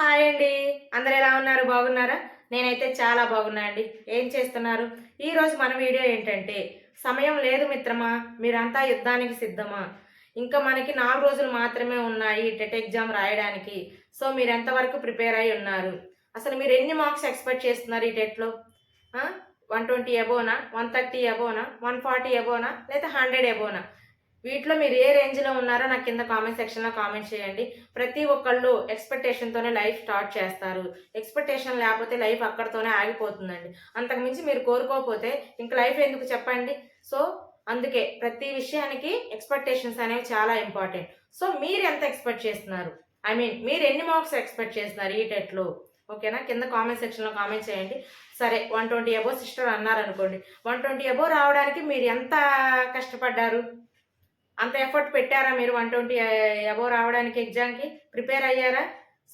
Hi అండి. అందరు ఎలా ఉన్నారు? బాగున్నారా? నేనైతే చాలా బాగున్నా అండి. ఏం చేస్తున్నారు? ఈరోజు మన వీడియో ఏంటంటే సమయం లేదు మిత్రమా మీరంతా యుద్ధానికి సిద్ధమా? ఇంకా మనకి నాలుగు రోజులు మాత్రమే ఉన్నాయి టెట్ ఎగ్జామ్ రాయడానికి. సో మీరు ఎంతవరకు ప్రిపేర్ అయి ఉన్నారు? అసలు మీరు ఎన్ని మార్క్స్ ఎక్స్పెక్ట్ చేస్తున్నారు ఈ టెట్లో? వన్ ట్వంటీ ఎబోనా వన్ థర్టీ ఎబోనా వన్ ఫార్టీ ఎబోనా లేదా హండ్రెడ్ ఎబోనా వీటిలో మీరు ఏ రేంజ్లో ఉన్నారో నాకు కింద కామెంట్ సెక్షన్లో కామెంట్ చేయండి. ప్రతి ఒక్కళ్ళు ఎక్స్పెక్టేషన్తోనే లైఫ్ స్టార్ట్ చేస్తారు. ఎక్స్పెక్టేషన్ లేకపోతే లైఫ్ అక్కడితోనే ఆగిపోతుందండి. అంతకుమించి మీరు కోరుకోకపోతే ఇంక లైఫ్ ఎందుకు చెప్పండి? సో అందుకే ప్రతి విషయానికి ఎక్స్పెక్టేషన్స్ అనేవి చాలా ఇంపార్టెంట్ సో మీరు ఎంత ఎక్స్పెక్ట్ చేస్తున్నారు? ఐ మీన్ మీరు ఎన్ని మార్క్స్ ఎక్స్పెక్ట్ చేస్తున్నారు ఈ టెట్లో ఓకేనా కింద కామెంట్ సెక్షన్లో కామెంట్ చేయండి. సరే వన్ ట్వంటీ అబో సిస్టర్ అన్నారు అనుకోండి వన్ ట్వంటీ అబో రావడానికి మీరు ఎంత కష్టపడ్డారు? అంత ఎఫర్ట్ పెట్టారా మీరు వన్ ట్వంటీ అబో రావడానికి ఎగ్జామ్కి ప్రిపేర్ అయ్యారా?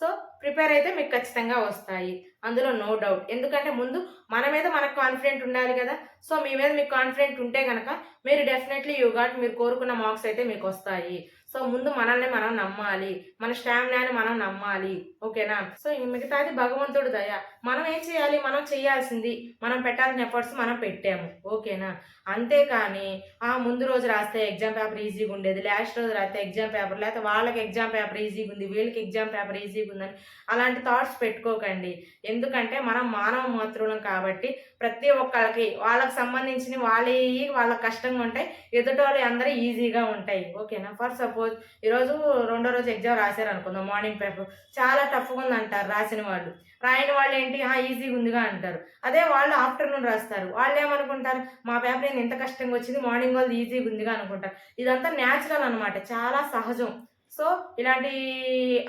సో ప్రిపేర్ అయితే మీకు ఖచ్చితంగా వస్తాయి. అందులో నో డౌట్ ఎందుకంటే ముందు మన మీద మనకు కాన్ఫిడెంట్ ఉండాలి కదా. సో మీ మీద మీకు కాన్ఫిడెంట్ ఉంటే కనుక మీరు డెఫినెట్లీ యూ గాట్ మీరు కోరుకున్న మార్క్స్ అయితే మీకు వస్తాయి. సో ముందు మనల్ని మనం నమ్మాలి. మన స్టామినాని మనం నమ్మాలి. ఓకేనా సో మిగతాది భగవంతుడు దయ. మనం ఏం చేయాలి? మనం చేయాల్సింది మనం పెట్టాల్సిన ఎఫర్ట్స్ మనం పెట్టాము. ఓకేనా అంతేకాని ఆ ముందు రోజు రాస్తే ఎగ్జామ్ పేపర్ ఈజీగా ఉండేది. లాస్ట్ రోజు రాస్తే ఎగ్జామ్ పేపర్ లేకపోతే వాళ్ళకి ఎగ్జామ్ పేపర్ ఈజీగా ఉంది వీళ్ళకి ఎగ్జామ్ పేపర్ ఈజీగా ఉందని అలాంటి థాట్స్ పెట్టుకోకండి. ఎందుకంటే మనం మానవ మాతృలం కాబట్టి ప్రతి ఒక్కళ్ళకి వాళ్ళకి సంబంధించిన వాళ్ళే వాళ్ళకి కష్టంగా ఉంటాయి ఎదుటోళ్ళు అందరూ ఈజీగా ఉంటాయి. ఓకేనా? ఫర్ సపోజ్ ఈరోజు రెండో రోజు ఎగ్జామ్ రాశారు అనుకుందాం మార్నింగ్ పేపర్ చాలా టఫ్గా ఉంది అంటారు రాసిన వాళ్ళు. రాయని వాళ్ళు ఏంటి? ఈజీగా ఉందిగా అంటారు. అదే వాళ్ళు ఆఫ్టర్నూన్ రాస్తారు. వాళ్ళు ఏమనుకుంటారు? మా పేపర్ ఏంది? కష్టంగా వచ్చింది మార్నింగ్ వాళ్ళు ఈజీగా ఉందిగా అనుకుంటారు. ఇదంతా న్యాచురల్ అనమాట చాలా సహజం. సో ఇలాంటి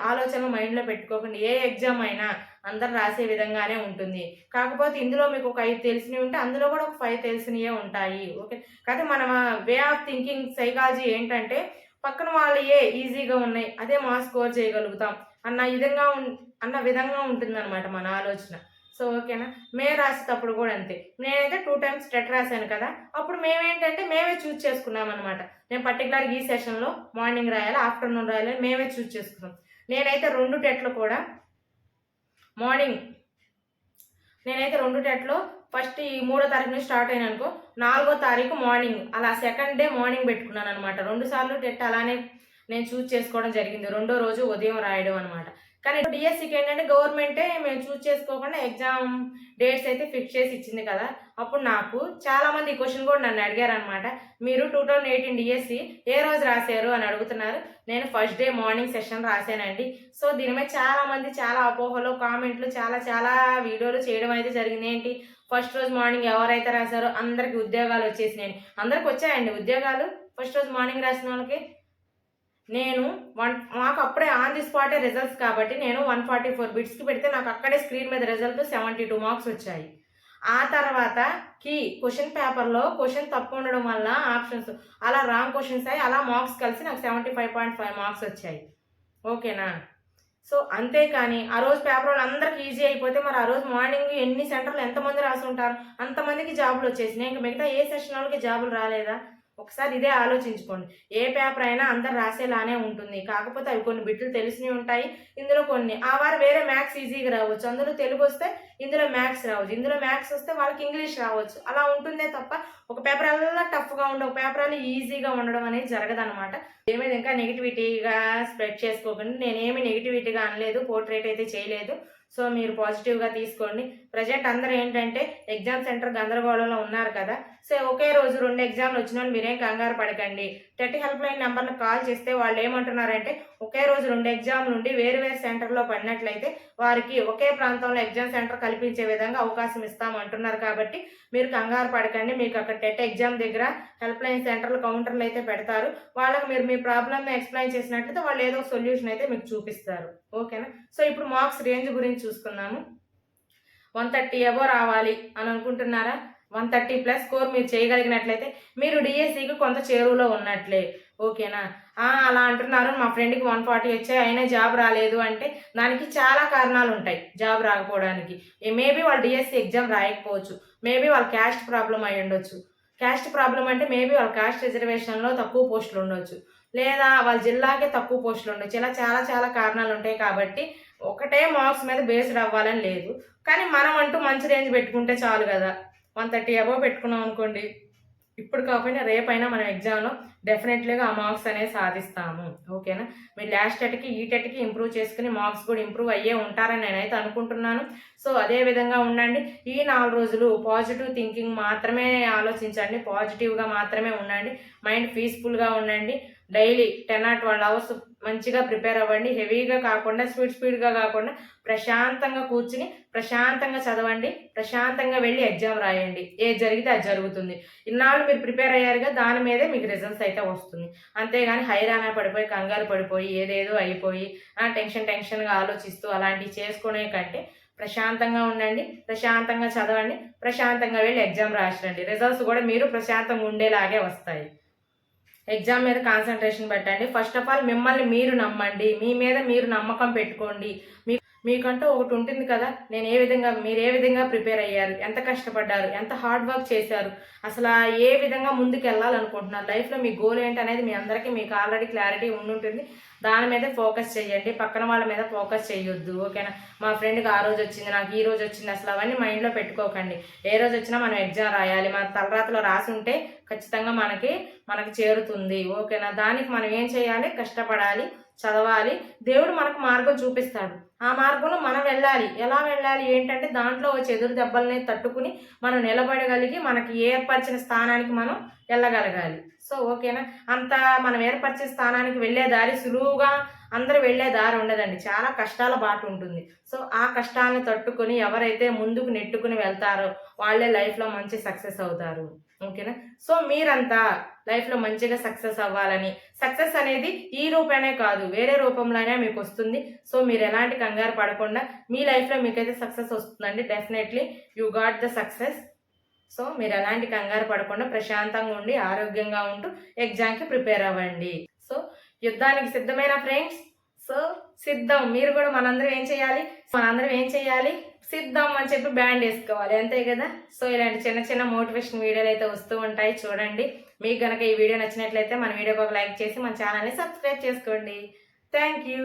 ఆలోచనలు మైండ్లో పెట్టుకోకండి. ఏ ఎగ్జామ్ అయినా అందరు రాసే విధంగానే ఉంటుంది. కాకపోతే ఇందులో మీకు ఒక ఐదు తెలిసినవి ఉంటే అందులో కూడా ఒక ఫైవ్ తెలిసినవే ఉంటాయి. ఓకే? కాకపోతే మన వే ఆఫ్ థింకింగ్ సైకాలజీ ఏంటంటే పక్కన వాళ్ళు ఏ ఈజీగా ఉన్నాయి అదే మా స్కోర్ చేయగలుగుతాం అన్న విధంగా ఉన్ అన్న విధంగా ఉంటుందన్నమాట మన ఆలోచన. సో ఓకేనా? మే రాసేటప్పుడు కూడా అంతే. నేనైతే టూ టైమ్స్ టెట్ రాశాను కదా అప్పుడు మేమేంటంటే మేమే చూస్ చేసుకున్నాం అనమాట నేను పర్టికులర్గా ఈ సెషన్లో మార్నింగ్ రాయాలి ఆఫ్టర్నూన్ రాయాలి మేమే చూస్ చేసుకున్నాం. నేనైతే రెండు టెట్లు కూడా మార్నింగ్ నేనైతే రెండు టెట్లో ఫస్ట్ ఈ మూడో తారీఖు నుంచి స్టార్ట్ అయిన అనుకో నాలుగో తారీఖు మార్నింగ్ అలా సెకండ్ డే మార్నింగ్ పెట్టుకున్నాను అనమాట రెండు సార్లు టెట్ అలానే నేను చూస్ చేసుకోవడం జరిగింది. రెండో రోజు ఉదయం రాయడం అనమాట కానీ డిఎస్సికి ఏంటంటే గవర్నమెంటే మేము చూస్ చేసుకోకుండా ఎగ్జామ్ డేట్స్ అయితే ఫిక్స్ చేసి ఇచ్చింది కదా. అప్పుడు నాకు చాలా మంది ఈ క్వశ్చన్ కూడా నన్ను అడిగారు అనమాట మీరు టూ థౌజండ్ ఎయిటీన్ డిఎస్సి ఏ రోజు రాశారు అని అడుగుతున్నారు. నేను ఫస్ట్ డే మార్నింగ్ సెషన్ రాశానండి. సో దీని మీద చాలా మంది చాలా అపోహలు కామెంట్లు చాలా చాలా వీడియోలు చేయడం అయితే జరిగింది. ఏంటి? ఫస్ట్ రోజు మార్నింగ్ ఎవరైతే రాశారో అందరికి ఉద్యోగాలు వచ్చేసినాయి. అందరికి వచ్చాయండి ఉద్యోగాలు. ఫస్ట్ రోజు మార్నింగ్ రాసిన వాళ్ళకి నేను వన్ మాకు అప్పుడే ఆన్ ది స్పాటే రిజల్ట్స్ కాబట్టి నేను వన్ ఫార్టీ ఫోర్ బిట్స్కి పెడితే నాకు అక్కడే స్క్రీన్ మీద రిజల్ట్ సెవెంటీ టూ మార్క్స్ వచ్చాయి. ఆ తర్వాత కీ క్వశ్చన్ పేపర్లో క్వశ్చన్ తప్పు ఉండడం వల్ల ఆప్షన్స్ అలా రాంగ్ క్వశ్చన్స్ అయ్యి అలా మార్క్స్ కలిసి నాకు seventy five point five marks వచ్చాయి. ఓకేనా సో అంతేకాని ఆ రోజు పేపర్ వాళ్ళు అందరికి ఈజీ అయిపోతే మరి ఆ రోజు మార్నింగ్ ఎన్ని సెంటర్లు ఎంతమంది రాసి ఉంటారు అంతమందికి జాబులు వచ్చేసినాయి. ఇంకా మిగతా ఏ సెషన్ వాళ్ళకి జాబులు రాలేదా? ఒకసారి ఇదే ఆలోచించుకోండి. ఏ పేపర్ అయినా అందరు రాసేలానే ఉంటుంది. కాకపోతే అవి కొన్ని బిట్లు తెలిసినవి ఉంటాయి. ఇందులో కొన్ని. ఆ వారు వేరే మ్యాథ్స్ ఈజీగా రావచ్చు. అందులో తెలుగు వస్తే ఇందులో మ్యాథ్స్ రావచ్చు. ఇందులో మ్యాథ్స్ వస్తే వాళ్ళకి ఇంగ్లీష్ రావచ్చు. అలా ఉంటుందే తప్ప ఒక పేపర్ అలా టఫ్గా ఉండే ఒక పేపర్ అలా ఈజీగా ఉండడం అనేది జరగదనమాట ఏమేది ఇంకా నెగిటివిటీగా స్ప్రెడ్ చేసుకోకండి. నేనేమి నెగిటివిటీగా అనలేదు పోర్ట్రేట్ అయితే చేయలేదు. సో మీరు పాజిటివ్గా తీసుకోండి. ప్రజెంట్ అందరూ ఏంటంటే ఎగ్జామ్ సెంటర్ గందరగోళంలో ఉన్నారు కదా. సో ఒకే రోజు రెండు ఎగ్జామ్లు వచ్చిన వాళ్ళు మీరేం కంగారు పడకండి. టెట్ హెల్ప్ లైన్ నెంబర్కి కాల్ చేస్తే వాళ్ళు ఏమంటున్నారంటే ఒకే రోజు రెండు ఎగ్జామ్లు ఉండి వేరు వేరు సెంటర్లో పడినట్లయితే వారికి ఒకే ప్రాంతంలో ఎగ్జామ్ సెంటర్ కల్పించే విధంగా అవకాశం ఇస్తామంటున్నారు కాబట్టి మీరు కంగారు పడకండి. మీకు అక్కడ టెట్ ఎగ్జామ్ దగ్గర హెల్ప్ లైన్ సెంటర్లు కౌంటర్లు అయితే పెడతారు. వాళ్ళకి మీరు మీ ప్రాబ్లమ్ని ఎక్స్ప్లెయిన్ చేసినట్లయితే వాళ్ళు ఏదో సొల్యూషన్ అయితే మీకు చూపిస్తారు. ఓకేనా? సో ఇప్పుడు మార్క్స్ రేంజ్ గురించి చూసుకుందాము. వన్ థర్టీ ఎబో రావాలి అని అనుకుంటున్నారా? వన్ థర్టీ ప్లస్ స్కోర్ మీరు చేయగలిగినట్లయితే మీరు డిఎస్సికి కొంత చేరువలో ఉన్నట్లే. ఓకేనా? అలా అంటున్నారు. మా ఫ్రెండ్కి వన్ ఫార్టీ వచ్చాయి అయినా జాబ్ రాలేదు అంటే దానికి చాలా కారణాలు ఉంటాయి జాబ్ రాకపోవడానికి. మేబీ వాళ్ళు డిఎస్సి ఎగ్జామ్ రాయకపోవచ్చు. మేబీ వాళ్ళ క్యాస్ట్ ప్రాబ్లం అయి ఉండొచ్చు. క్యాస్ట్ ప్రాబ్లం అంటే మేబీ వాళ్ళ క్యాస్ట్ రిజర్వేషన్లో తక్కువ పోస్టులు ఉండొచ్చు. లేదా వాళ్ళ జిల్లాకే తక్కువ పోస్టులు ఉండొచ్చు. ఇలా చాలా చాలా కారణాలు ఉంటాయి కాబట్టి ఒకటే మార్క్స్ మీద బేస్డ్ అవ్వాలని లేదు. కానీ మనం అంటూ మంచి రేంజ్ పెట్టుకుంటే చాలు కదా. వన్ థర్టీ అబవ్ పెట్టుకున్నాం అనుకోండి. ఇప్పుడు కాకపోయినా రేపైనా మనం ఎగ్జామ్లో డెఫినెట్లీగా ఆ మార్క్స్ అనేది సాధిస్తాము. ఓకేనా? మీరు లాస్ట్ టెట్కి ఈ టెట్కి ఇంప్రూవ్ చేసుకుని మార్క్స్ కూడా ఇంప్రూవ్ అయ్యే ఉంటారని నేనైతే అనుకుంటున్నాను. సో అదే విధంగా ఉండండి. ఈ నాలుగు రోజులు పాజిటివ్ థింకింగ్ మాత్రమే ఆలోచించండి. పాజిటివ్గా మాత్రమే ఉండండి. మైండ్ పీస్ఫుల్గా ఉండండి. Daily ten or twelve hours మంచిగా ప్రిపేర్ అవ్వండి. హెవీగా కాకుండా స్పీడ్ స్పీడ్గా కాకుండా ప్రశాంతంగా కూర్చుని ప్రశాంతంగా చదవండి. ప్రశాంతంగా వెళ్ళి ఎగ్జామ్ రాయండి. ఏది జరిగితే అది జరుగుతుంది. ఇన్నాళ్ళు మీరు ప్రిపేర్ అయ్యారుగా దాని మీదే మీకు రిజల్ట్స్ అయితే వస్తుంది. అంతేగాని హైరానా పడిపోయి కంగారు పడిపోయి ఏదేదో అయిపోయి ఆ, టెన్షన్ టెన్షన్గా ఆలోచిస్తూ అలాంటివి చేసుకునే కంటే ప్రశాంతంగా ఉండండి. ప్రశాంతంగా చదవండి. ప్రశాంతంగా వెళ్ళి ఎగ్జామ్ రాసిరండి. రిజల్ట్స్ కూడా మీరు ప్రశాంతంగా ఉండేలాగే వస్తాయి. ఎగ్జామ్ మీద కాన్సన్ట్రేషన్ పెట్టండి. ఫస్ట్ ఆఫ్ ఆల్ మిమ్మల్ని మీరు నమ్మండి. మీ మీద మీరు నమ్మకం పెట్టుకోండి. మీ మీకంటూ ఒకటి ఉంటుంది కదా నేను ఏ విధంగా మీరు ఏ విధంగా ప్రిపేర్ అయ్యారు ఎంత కష్టపడ్డారు ఎంత హార్డ్ వర్క్ చేశారు అసలు ఏ విధంగా ముందుకు వెళ్ళాలనుకుంటున్నారు లైఫ్లో మీ గోల్ ఏంటి అనేది మీ అందరికీ మీకు ఆల్రెడీ క్లారిటీ ఉండుంటుంది. దాని మీద ఫోకస్ చేయండి పక్కన వాళ్ళ మీద ఫోకస్ చేయొద్దు ఓకేనా? మా ఫ్రెండ్కి ఆ రోజు వచ్చింది నాకు ఈ రోజు వచ్చింది అసలు అవన్నీ మైండ్లో పెట్టుకోకండి. ఏ రోజు వచ్చినా మనం ఎగ్జామ్ రాయాలి మన తలరాతలో రాసి ఉంటే ఖచ్చితంగా మనకి మనకి చేరుతుంది ఓకేనా? దానికి మనం ఏం చేయాలి? కష్టపడాలి చదవాలి. దేవుడు మనకు మార్గం చూపిస్తాడు. ఆ మార్గంలో మనం వెళ్ళాలి. ఎలా వెళ్ళాలి? ఏంటంటే దాంట్లో వచ్చే ఎదురు దెబ్బల్ని తట్టుకుని మనం నిలబడగలిగి మనకి ఏర్పరిచిన స్థానానికి మనం వెళ్ళగలగాలి. సో ఓకేనా? అంత మనం ఏర్పరిచిన స్థానానికి వెళ్ళే దారి సులువుగా అందరూ వెళ్ళే దారి ఉండదండి. చాలా కష్టాల బాట ఉంటుంది. సో ఆ కష్టాలను తట్టుకొని ఎవరైతే ముందుకు నెట్టుకుని వెళ్తారో వాళ్ళే లైఫ్లో మంచి సక్సెస్ అవుతారు. ఓకేనా? సో మీరంతా లైఫ్లో మంచిగా సక్సెస్ అవ్వాలని. సక్సెస్ అనేది ఈ రూపేనే కాదు వేరే రూపంలోనే మీకు వస్తుంది సో మీరు ఎలాంటి కంగారు పడకుండా మీ లైఫ్లో మీకైతే సక్సెస్ వస్తుందండి definitely you got the success. So మీరు ఎలాంటి కంగారు పడకుండా ప్రశాంతంగా ఉండి ఆరోగ్యంగా ఉంటూ ఎగ్జామ్కి ప్రిపేర్ అవ్వండి. సో యుద్ధానికి సిద్ధమైన ఫ్రెండ్స్ సో సిద్ధం. మీరు కూడా మనందరం ఏం చేయాలి? మనందరం ఏం చేయాలి? సిద్ధం అని చెప్పి బ్యాండ్ వేసుకోవాలి. అంతే కదా? సో ఇలాంటి చిన్న చిన్న మోటివేషన్ వీడియోలు అయితే వస్తూ ఉంటాయి. చూడండి. మీకు కనుక ఈ వీడియో నచ్చినట్లయితే మన వీడియోకి ఒక లైక్ చేసి మన ఛానల్ని సబ్స్క్రైబ్ చేసుకోండి. Thank you.